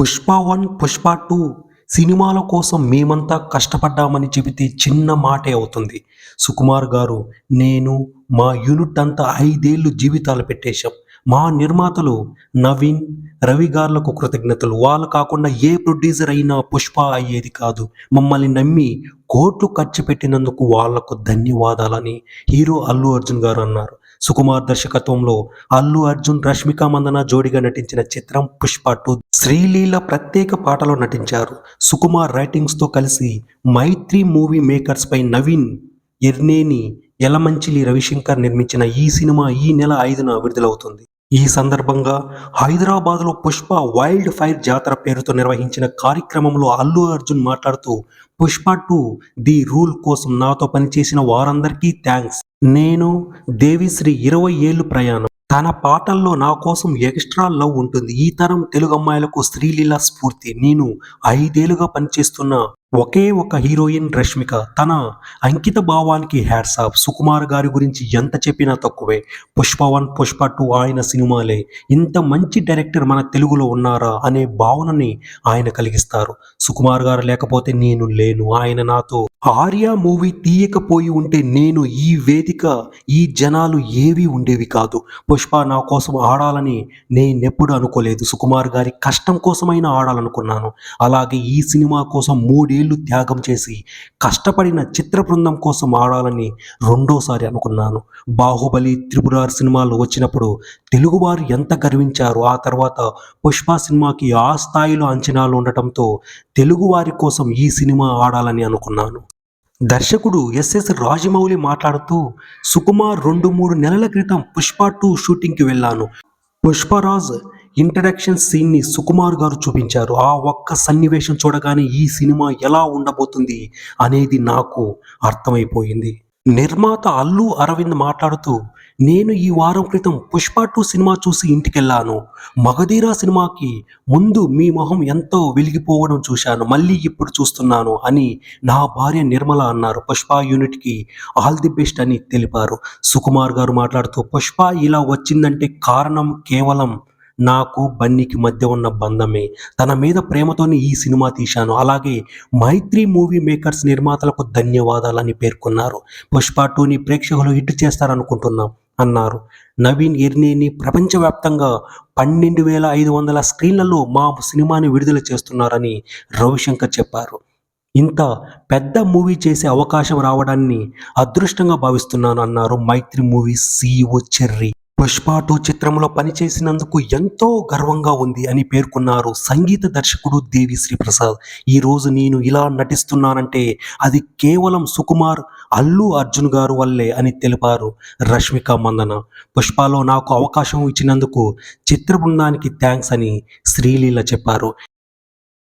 Pushpa one Pushpa two సినిమాల కోసం మేమంతా కష్టపడ్డామని చెబితే చిన్న మాటే అవుతుంది. సుకుమార్ గారు నేను మా యూనిట్ అంతా ఐదేళ్ళు జీవితాలు పెట్టేశాం. మా నిర్మాతలు నవీన్ రవి గారులకు కృతజ్ఞతలు. వాళ్ళు కాకుండా ఏ ప్రొడ్యూసర్ అయినా పుష్ప అయ్యేది కాదు. మమ్మల్ని నమ్మి కోట్లు ఖర్చు పెట్టినందుకు వాళ్ళకు ధన్యవాదాలని హీరో అల్లు అర్జున్ గారు అన్నారు. సుకుమార్ దర్శకత్వంలో అల్లు అర్జున్ రష్మిక మందన జోడిగా నటించిన చిత్రం పుష్ప టూ శ్రీలీల ప్రత్యేక పాటలో నటించారు. సుకుమార్ రైటింగ్స్తో కలిసి మైత్రి మూవీ మేకర్స్ పై నవీన్ ఎర్నేని యలమంచిలి రవిశంకర్ నిర్మించిన ఈ సినిమా ఈ నెల ఐదున విడుదలవుతుంది. ఈ సందర్భంగా హైదరాబాద్లో పుష్ప వైల్డ్ ఫైర్ జాతర పేరుతో నిర్వహించిన కార్యక్రమంలో అల్లు అర్జున్ మాట్లాడుతూ పుష్ప టూ ది రూల్ కోసం నాతో పనిచేసిన వారందరికీ థ్యాంక్స్. నేను దేవిశ్రీ ఇరవై ఏళ్ళు ప్రయాణం. తన పాటల్లో నా కోసం ఎక్స్ట్రా లవ్ ఉంటుంది. ఈ తరం తెలుగు అమ్మాయిలకు స్త్రీలీల స్ఫూర్తి. నేను ఐదేళ్ళుగా పనిచేస్తున్న. ఒకే ఒక హీరోయిన్ రష్మిక తన అంకిత భావానికి హ్యాట్స్ ఆఫ్. సుకుమార్ గారి గురించి ఎంత చెప్పినా తక్కువే. పుష్ప వన్ పుష్ప టూ ఆయన సినిమాలే. ఇంత మంచి డైరెక్టర్ మన తెలుగులో ఉన్నారా అనే భావనని ఆయన కలిగిస్తారు. సుకుమార్ గారు లేకపోతే నేను లేను. ఆయన నాతో ఆర్య మూవీ తీయకపోయి ఉంటే నేను ఈ వేదిక ఈ జనాలు ఏవి ఉండేవి కాదు. పుష్ప నా కోసం ఆడాలని నేనెప్పుడు అనుకోలేదు. సుకుమార్ గారి కష్టం కోసమైనా ఆడాలనుకున్నాను. అలాగే ఈ సినిమా కోసం ఏళ్ళు త్యాగం చేసి కష్టపడిన చిత్ర బృందం కోసం ఆడాలని రెండోసారి అనుకున్నాను. బాహుబలి త్రిపురార్ సినిమాలు వచ్చినప్పుడు తెలుగువారు ఎంత గర్వించారు ఆ తర్వాత పుష్ప సినిమాకి ఆ స్థాయిలో అంచనాలు ఉండటంతో తెలుగువారి కోసం ఈ సినిమా ఆడాలని అనుకున్నాను. దర్శకుడు ఎస్ఎస్ రాజమౌళి మాట్లాడుతూ సుకుమార్ రెండు మూడు నెలల క్రితం పుష్ప టూ షూటింగ్కి వెళ్ళాను. పుష్పరాజ్ ఇంట్రడక్షన్ సీన్ని సుకుమార్ గారు చూపించారు. ఆ ఒక్క సన్నివేశం చూడగానే ఈ సినిమా ఎలా ఉండబోతుంది అనేది నాకు అర్థమైపోయింది. నిర్మాత అల్లు అరవింద్ మాట్లాడుతూ నేను ఈ వారం క్రితం పుష్ప టూ సినిమా చూసి ఇంటికెళ్ళాను. మగధీరా సినిమాకి ముందు మీ మొహం ఎంతో వెలిగిపోవడం చూశాను. మళ్ళీ ఇప్పుడు చూస్తున్నాను అని నా భార్య నిర్మల అన్నారు. పుష్ప యూనిట్కి ఆల్ ది బెస్ట్ అని తెలిపారు. సుకుమార్ గారు మాట్లాడుతూ పుష్ప ఇలా వచ్చిందంటే కారణం కేవలం నాకు బన్నీకి మధ్య ఉన్న బంధమే. తన మీద ప్రేమతోనే ఈ సినిమా తీశాను. అలాగే మైత్రి మూవీ మేకర్స్ నిర్మాతలకు ధన్యవాదాలని పేర్కొన్నారు. పుష్ప టూని ప్రేక్షకులు హిట్ చేస్తారనుకుంటున్నాం అన్నారు. నవీన్ ఎర్నేని ప్రపంచవ్యాప్తంగా పన్నెండు వేల ఐదు వందల స్క్రీన్లలో మా సినిమాని విడుదల చేస్తున్నారని రవిశంకర్ చెప్పారు. ఇంత పెద్ద మూవీ చేసే అవకాశం రావడాన్ని అదృష్టంగా భావిస్తున్నాను అన్నారు Mythri movie CEO Cherry. Pushpa two చిత్రంలో పనిచేసినందుకు ఎంతో గర్వంగా ఉంది అని పేర్కొన్నారు సంగీత దర్శకుడు దేవి శ్రీప్రసాద్. ఈరోజు నేను ఇలా నటిస్తున్నానంటే అది కేవలం సుకుమార్ అల్లు అర్జున్ గారు వల్లే అని తెలిపారు రష్మిక మందన. పుష్పలో నాకు అవకాశం ఇచ్చినందుకు చిత్ర బృందానికి థ్యాంక్స్ అని శ్రీలీల చెప్పారు.